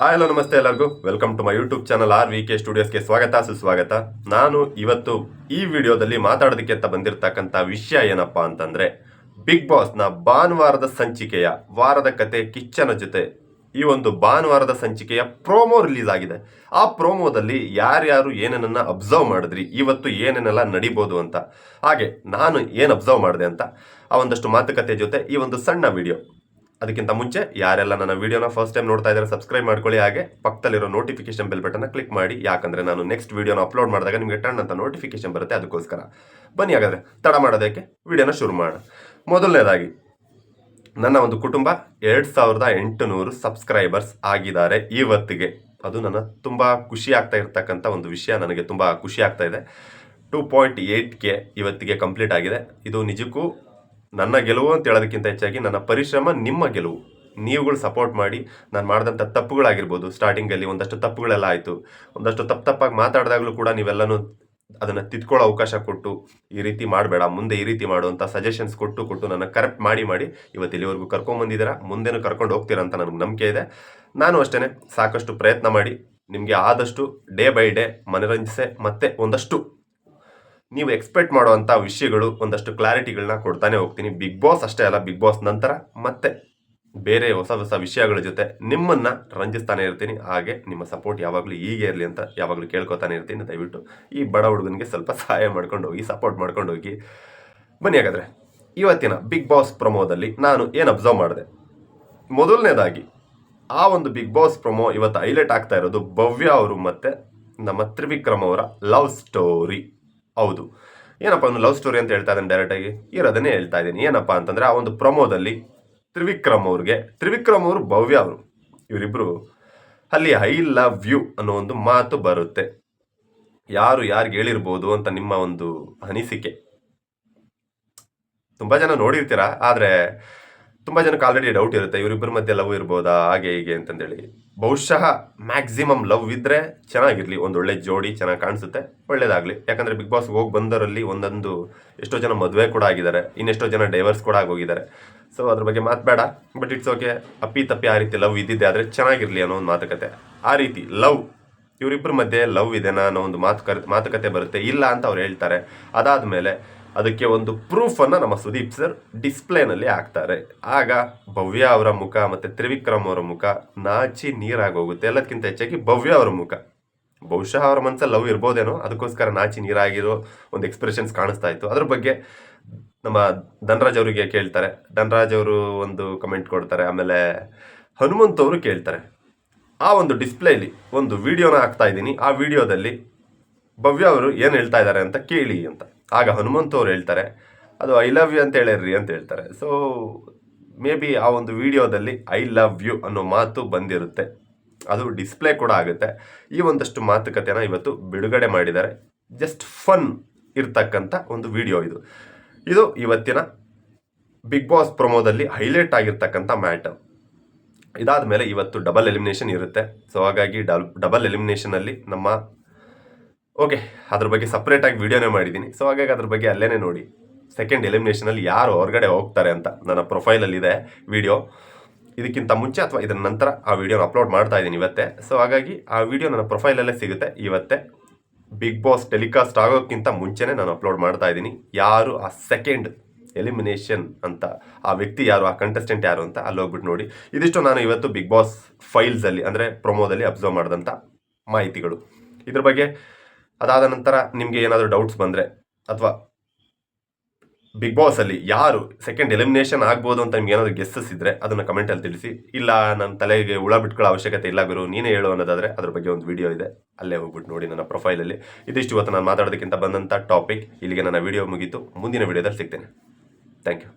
Hi hello ನಮಸ್ತೆ ಎಲ್ಲರಿಗೂ. Welcome to my YouTube channel R V K ಸ್ಟುಡಿಯೋಸ್ಗೆ ಸ್ವಾಗತ, ಸುಸ್ವಾಗತ. ನಾನು ಇವತ್ತು ಈ ವಿಡಿಯೋದಲ್ಲಿ ಮಾತಾಡೋದಕ್ಕೆ ಅಂತ ಬಂದಿರತಕ್ಕಂಥ ವಿಷಯ ಏನಪ್ಪ ಅಂತಂದರೆ ಬಿಗ್ ಬಾಸ್ನ ಭಾನುವಾರದ ಸಂಚಿಕೆಯ ವಾರದ ಕತೆ ಕಿಚ್ಚನ ಜೊತೆ ಈ ಒಂದು ಭಾನುವಾರದ ಸಂಚಿಕೆಯ ಪ್ರೋಮೋ ರಿಲೀಸ್ ಆಗಿದೆ. ಆ ಪ್ರೋಮೋದಲ್ಲಿ ಯಾರ್ಯಾರು ಏನೇನನ್ನ ಅಬ್ಸರ್ವ್ ಮಾಡಿದ್ರಿ, ಇವತ್ತು ಏನೇನೆಲ್ಲ ನಡಿಬೋದು ಅಂತ. ಹಾಗೆ ನಾನು ಏನು ಅಬ್ಸರ್ವ್ ಮಾಡಿದೆ ಅಂತ, ಆ ಒಂದಷ್ಟು ಮಾತುಕತೆ ಜೊತೆ ಈ ಒಂದು ಸಣ್ಣ ವಿಡಿಯೋ ಅದಕ್ಕಿಂತ ಮುಂಚೆ ಯಾರೆಲ್ಲ ನನ್ನ ವಿಡಿಯೋನ ಫಸ್ಟ್ ಟೈಮ್ ನೋಡ್ತಾ ಇದ್ದಾರೆ ಸಬ್ಸ್ಕ್ರೈಬ್ ಮಾಡ್ಕೊಳ್ಳಿ. ಹಾಗೆ ಪಕ್ಕದಲ್ಲಿರೋ ನೋಟಿಫಿಕೇಶನ್ ಬೆಲ್ ಬಟನ್ನ ಕ್ಲಿಕ್ ಮಾಡಿ. ಯಾಕಂದ್ರೆ ನಾನು ನೆಕ್ಸ್ಟ್ ವಿಡಿಯೋನ ಅಪ್ಲೋಡ್ ಮಾಡಿದಾಗ ನಿಮಗೆ ಟರ್ನ್ ಅಂತ ನೋಟಿಫಿಕೇಶನ್ ಬರುತ್ತೆ, ಅದಕ್ಕೋಸ್ಕರ. ಬನ್ನಿ ಹಾಗಾದ್ರೆ, ತಡ ಮಾಡೋದಕ್ಕೆ ವಿಡಿಯೋನ ಶುರು ಮಾಡೋಣ ಮೊದಲನೇದಾಗಿ, ನನ್ನ ಒಂದು ಕುಟುಂಬ ಎರಡು ಸಾವಿರದ ಎಂಟುನೂರು ಸಬ್ಸ್ಕ್ರೈಬರ್ಸ್ ಆಗಿದ್ದಾರೆ. ಇವತ್ತಿಗೆ ಅದು ನನ್ನ ತುಂಬ ಖುಷಿ ಆಗ್ತಾ ಇರ್ತಕ್ಕಂಥ ಒಂದು ವಿಷಯ, ನನಗೆ ತುಂಬ ಖುಷಿ ಆಗ್ತಾ ಇದೆ. ಟೂ ಪಾಯಿಂಟ್ ಏಯ್ಟ್ ಕೆ ಇವತ್ತಿಗೆ ಕಂಪ್ಲೀಟ್ ಆಗಿದೆ. ಇದು ನಿಜಕ್ಕೂ ನನ್ನ ಗೆಲುವು ಅಂತ ಹೇಳೋದಕ್ಕಿಂತ ಹೆಚ್ಚಾಗಿ ನನ್ನ ಪರಿಶ್ರಮ ನಿಮ್ಮ ಗೆಲುವು. ನೀವುಗಳು ಸಪೋರ್ಟ್ ಮಾಡಿ ನಾನು ಮಾಡಿದಂಥ ತಪ್ಪುಗಳಾಗಿರ್ಬೋದು. ಸ್ಟಾರ್ಟಿಂಗಲ್ಲಿ ಒಂದಷ್ಟು ತಪ್ಪುಗಳೆಲ್ಲ ಆಯಿತು. ಒಂದಷ್ಟು ತಪ್ಪು ತಪ್ಪಾಗಿ ಮಾತಾಡಿದಾಗಲೂ ಕೂಡ ನೀವೆಲ್ಲನೂ ಅದನ್ನು ತಿದ್ಕೊಳ್ಳೋ ಅವಕಾಶ ಕೊಟ್ಟು ಈ ರೀತಿ ಮಾಡಬೇಡ, ಮುಂದೆ ಈ ರೀತಿ ಮಾಡುವಂಥ ಸಜೆಷನ್ಸ್ ಕೊಟ್ಟು ಕೊಟ್ಟು ನನ್ನ ಕರೆಕ್ಟ್ ಮಾಡಿ ಮಾಡಿ ಇವತ್ತು ಇಲ್ಲಿವರೆಗೂ ಕರ್ಕೊಂಬಂದಿದ್ದೀರಾ ಮುಂದೆನೂ ಕರ್ಕೊಂಡು ಹೋಗ್ತೀರಾ ಅಂತ ನನಗೆ ನಂಬಿಕೆ ಇದೆ. ನಾನು ಅಷ್ಟೇ ಸಾಕಷ್ಟು ಪ್ರಯತ್ನ ಮಾಡಿ ನಿಮಗೆ ಆದಷ್ಟು ಡೇ ಬೈ ಡೇ ಮನರಂಜಿಸೆ ಮತ್ತೆ ಒಂದಷ್ಟು ನೀವು ಎಕ್ಸ್ಪೆಕ್ಟ್ ಮಾಡುವಂಥ ವಿಷಯಗಳು ಒಂದಷ್ಟು ಕ್ಲಾರಿಟಿಗಳನ್ನ ಕೊಡ್ತಾನೆ ಹೋಗ್ತೀನಿ. ಬಿಗ್ ಬಾಸ್ ಅಷ್ಟೇ ಅಲ್ಲ ಬಿಗ್ ಬಾಸ್ ನಂತರ ಮತ್ತೆ ಬೇರೆ ಹೊಸ ಹೊಸ ವಿಷಯಗಳ ಜೊತೆ ನಿಮ್ಮನ್ನ ರಂಜಿಸ್ತಾನೆ ಇರ್ತೀನಿ. ಹಾಗೆ ನಿಮ್ಮ ಸಪೋರ್ಟ್ ಯಾವಾಗಲೂ ಹೀಗೆ ಇರಲಿ ಅಂತ ಯಾವಾಗಲೂ ಕೇಳ್ಕೊತಾನೆ ಇರ್ತೀನಿ. ದಯವಿಟ್ಟು ಈ ಬಡ ಹುಡುಗನಿಗೆ ಸ್ವಲ್ಪ ಸಹಾಯ ಮಾಡ್ಕೊಂಡು ಹೋಗಿ ಸಪೋರ್ಟ್ ಮಾಡ್ಕೊಂಡು ಹೋಗಿ. ಬನ್ನಿ ಹಾಗಾದ್ರೆ, ಇವತ್ತಿನ ಬಿಗ್ ಬಾಸ್ ಪ್ರೊಮೋದಲ್ಲಿ ನಾನು ಏನು ಅಬ್ಸರ್ವ್ ಮಾಡಿದೆ? ಮೊದಲನೇದಾಗಿ, ಆ ಒಂದು ಬಿಗ್ ಬಾಸ್ ಪ್ರೊಮೋ ಇವತ್ತು ಹೈಲೈಟ್ ಆಗ್ತಾ ಇರೋದು ಭವ್ಯ ಅವರು ಮತ್ತು ನಮ್ಮ ತ್ರಿವಿಕ್ರಮ್ ಅವರ ಲವ್ ಸ್ಟೋರಿ ಹೌದು. ಏನಪ್ಪ ಒಂದು ಲವ್ ಸ್ಟೋರಿ ಅಂತ ಹೇಳ್ತಾ ಇದ್ದೀನಿ ಡೈರೆಕ್ಟಾಗಿ ಇರೋದನ್ನೇ ಹೇಳ್ತಾ ಇದ್ದೀನಿ. ಏನಪ್ಪ ಅಂತಂದ್ರೆ ಆ ಒಂದು ಪ್ರೊಮೋದಲ್ಲಿ ತ್ರಿವಿಕ್ರಮ್ ಅವ್ರಿಗೆ, ತ್ರಿವಿಕ್ರಮ್ ಅವರು ಭವ್ಯ ಅವರು. ಇವರಿಬ್ಬರು ಅಲ್ಲಿ ಐ ಲವ್ ಯು ಅನ್ನೋ ಒಂದು ಮಾತು ಬರುತ್ತೆ. ಯಾರು ಯಾರಿಗೆ ಹೇಳಿರ್ಬೋದು ಅಂತ ನಿಮ್ಮ ಒಂದು ಅನಿಸಿಕೆ. ತುಂಬಾ ಜನ ನೋಡಿರ್ತೀರಾ, ಆದ್ರೆ ತುಂಬಾ ಜನಕ್ಕೆ ಆಲ್ರೆಡಿ ಡೌಟ್ ಇರುತ್ತೆ. ಇವರಿಬ್ಬರ ಮಧ್ಯೆ ಲವ್ ಇರ್ಬೋದಾ, ಹಾಗೆ ಹೀಗೆ ಅಂತಂದೇಳಿ. ಬಹುಶಃ ಮ್ಯಾಕ್ಸಿಮಮ್ ಲವ್ ಇದ್ದರೆ ಚೆನ್ನಾಗಿರಲಿ, ಒಂದು ಒಳ್ಳೆ ಜೋಡಿ ಚೆನ್ನಾಗಿ ಕಾಣಿಸುತ್ತೆ, ಒಳ್ಳೇದಾಗಲಿ. ಯಾಕಂದ್ರೆ ಬಿಗ್ ಬಾಸ್ ಹೋಗಿ ಬಂದರಲ್ಲಿ ಒಂದೊಂದು ಎಷ್ಟೋ ಜನ ಮದುವೆ ಕೂಡ ಆಗಿದ್ದಾರೆ, ಇನ್ನೆಷ್ಟೋ ಜನ ಡೈವರ್ಸ್ ಕೂಡ ಆಗೋಗಿದ್ದಾರೆ. ಸೊ ಅದ್ರ ಬಗ್ಗೆ ಮಾತಬೇಡ ಬಟ್ ಇಟ್ಸ್ ಓಕೆ ಅಪ್ಪಿ ತಪ್ಪಿ ಆ ರೀತಿ ಲವ್ ಇದ್ದಿದ್ದೆ ಆದರೆ ಚೆನ್ನಾಗಿರಲಿ ಅನ್ನೋ ಒಂದು ಮಾತುಕತೆ. ಆ ರೀತಿ ಲವ್ ಇವರಿಬ್ಬರ ಮಧ್ಯೆ ಲವ್ ಇದೆನಾ ಅನ್ನೋ ಒಂದು ಮಾತುಕ ಮಾತುಕತೆ ಬರುತ್ತೆ, ಇಲ್ಲ ಅಂತ ಅವ್ರು ಹೇಳ್ತಾರೆ. ಅದಾದ್ಮೇಲೆ ಅದಕ್ಕೆ ಒಂದು ಪ್ರೂಫ್ ಅನ್ನ ನಮ್ಮ ಸುದೀಪ್ ಸರ್ ಡಿಸ್ಪ್ಲೇನಲ್ಲಿ ಹಾಕ್ತಾರೆ. ಆಗ ಭವ್ಯ ಅವರ ಮುಖ ಮತ್ತೆ ತ್ರಿವಿಕ್ರಮ್ ಅವರ ಮುಖ ನಾಚಿ ನೀರಾಗೋಗುತ್ತೆ ಎಲ್ಲದಕ್ಕಿಂತ ಹೆಚ್ಚಾಗಿ ಭವ್ಯ ಅವರ ಮುಖ. ಬಹುಶಃ ಅವರ ಮನಸ್ಸಲ್ಲಿ ಲವ್ ಇರ್ಬೋದೇನೋ, ಅದಕ್ಕೋಸ್ಕರ ನಾಚಿ ನೀರಾಗಿರೋ ಒಂದು ಎಕ್ಸ್ಪ್ರೆಷನ್ಸ್ ಕಾಣಿಸ್ತಾ ಇತ್ತು. ಅದ್ರ ಬಗ್ಗೆ ನಮ್ಮ ಧನರಾಜ್ ಅವರಿಗೆ ಕೇಳ್ತಾರೆ. ಧನರಾಜ್ ಅವರು ಒಂದು ಕಮೆಂಟ್ ಕೊಡ್ತಾರೆ, ಆಮೇಲೆ ಹನುಮಂತ್ ಅವರು ಕೇಳ್ತಾರೆ. ಆ ಒಂದು ಡಿಸ್ಪ್ಲೇಲಿ ಒಂದು ವಿಡಿಯೋನ ಹಾಕ್ತಾ ಇದ್ದೀನಿ. ಆ ವಿಡಿಯೋದಲ್ಲಿ ಭವ್ಯ ಅವರು ಏನು ಹೇಳ್ತಾ ಇದ್ದಾರೆ ಅಂತ ಕೇಳಿ ಅಂತ. ಆಗ ಹನುಮಂತ್ ಅವ್ರು ಹೇಳ್ತಾರೆ, ಅದು ಐ ಲವ್ ಯು ಅಂತ ಹೇಳಿರಿ ಅಂತ ಹೇಳ್ತಾರೆ. ಸೊ ಮೇ ಬಿ ಆ ಒಂದು ವಿಡಿಯೋದಲ್ಲಿ ಐ ಲವ್ ಯು ಅನ್ನೋ ಮಾತು ಬಂದಿರುತ್ತೆ. ಅದು ಡಿಸ್ಪ್ಲೇ ಕೂಡ ಆಗುತ್ತೆ. ಈ ಒಂದಷ್ಟು ಮಾತುಕತೆನ ಇವತ್ತು ಬಿಡುಗಡೆ ಮಾಡಿದ್ದಾರೆ. ಜಸ್ಟ್ ಫನ್ ಇರ್ತಕ್ಕಂಥ ಒಂದು ವಿಡಿಯೋ ಇದು. ಇದು ಇವತ್ತಿನ ಬಿಗ್ ಬಾಸ್ ಪ್ರೊಮೋದಲ್ಲಿ ಹೈಲೈಟ್ ಆಗಿರ್ತಕ್ಕಂಥ ಮ್ಯಾಟರ್. ಇದಾದ ಮೇಲೆ ಇವತ್ತು ಡಬಲ್ ಎಲಿಮಿನೇಷನ್ ಇರುತ್ತೆ. ಸೊ ಹಾಗಾಗಿ ಡಬಲ್ ಡಬಲ್ ಎಲಿಮಿನೇಷನಲ್ಲಿ ನಮ್ಮ ಓಕೆ ಅದ್ರ ಬಗ್ಗೆ ಸಪ್ರೇಟಾಗಿ ವಿಡಿಯೋನೇ ಮಾಡಿದ್ದೀನಿ ಸೊ ಹಾಗಾಗಿ ಅದ್ರ ಬಗ್ಗೆ ಅಲ್ಲೇ ನೋಡಿ. ಸೆಕೆಂಡ್ ಎಲಿಮಿನೇಷನಲ್ಲಿ ಯಾರು ಹೊರಗಡೆ ಹೋಗ್ತಾರೆ ಅಂತ ನನ್ನ ಪ್ರೊಫೈಲಲ್ಲಿ ಇದೆ ವಿಡಿಯೋ ಇದಕ್ಕಿಂತ ಮುಂಚೆ ಅಥವಾ ಇದರ ನಂತರ ಆ ವಿಡಿಯೋನ ಅಪ್ಲೋಡ್ ಮಾಡ್ತಾ ಇದ್ದೀನಿ ಇವತ್ತೇ. ಸೊ ಹಾಗಾಗಿ ಆ ವಿಡಿಯೋ ನನ್ನ ಪ್ರೊಫೈಲಲ್ಲೇ ಸಿಗುತ್ತೆ ಇವತ್ತೇ. ಬಿಗ್ ಬಾಸ್ ಟೆಲಿಕಾಸ್ಟ್ ಆಗೋಕ್ಕಿಂತ ಮುಂಚೆನೇ ನಾನು ಅಪ್ಲೋಡ್ ಮಾಡ್ತಾ ಇದ್ದೀನಿ. ಯಾರು ಆ ಸೆಕೆಂಡ್ ಎಲಿಮಿನೇಷನ್ ಅಂತ, ಆ ವ್ಯಕ್ತಿ ಯಾರು, ಆ ಕಂಟೆಸ್ಟೆಂಟ್ ಯಾರು ಅಂತ ಅಲ್ಲಿ ಹೋಗ್ಬಿಟ್ಟು ನೋಡಿ. ಇದಿಷ್ಟು ನಾನು ಇವತ್ತು ಬಿಗ್ ಬಾಸ್ ಫೈಲ್ಸಲ್ಲಿ ಅಂದರೆ ಪ್ರೊಮೋದಲ್ಲಿ ಅಬ್ಸರ್ವ್ ಮಾಡಿದಂಥ ಮಾಹಿತಿಗಳು. ಇದ್ರ ಬಗ್ಗೆ ಅದಾದ ನಂತರ ನಿಮಗೆ ಏನಾದರೂ ಡೌಟ್ಸ್ ಬಂದರೆ ಅಥವಾ ಬಿಗ್ ಬಾಸಲ್ಲಿ ಯಾರು ಸೆಕೆಂಡ್ ಎಲಿಮಿನೇಷನ್ ಆಗ್ಬೋದು ಅಂತ ನಿಮ್ಗೆ ಏನಾದರೂ ಗೆಸ್ಸಸ್ ಇದ್ದರೆ ಅದನ್ನು ಕಮೆಂಟಲ್ಲಿ ತಿಳಿಸಿ. ಇಲ್ಲ ನನ್ನ ತಲೆಗೆ ಹುಳ ಬಿಟ್ಕೊಳ್ಳೋ ಅವಶ್ಯಕತೆ ಇಲ್ಲ ಗುರು, ನೀನೇ ಹೇಳು ಅನ್ನೋದಾದರೆ ಅದ್ರ ಬಗ್ಗೆ ಒಂದು ವಿಡಿಯೋ ಇದೆ. ಅಲ್ಲೇ ಹೋಗ್ಬಿಟ್ಟು ನೋಡಿ ನನ್ನ ಪ್ರೊಫೈಲಲ್ಲಿ ಇದಿಷ್ಟು ಇವತ್ತು ನಾನು ಮಾತಾಡೋದಕ್ಕಿಂತ ಬಂದಂಥ ಟಾಪಿಕ್ ಇಲ್ಲಿಗೆ ನನ್ನ ವಿಡಿಯೋ ಮುಗೀತು. ಮುಂದಿನ ವಿಡಿಯೋದಲ್ಲಿ ಸಿಗ್ತೇನೆ. Thank you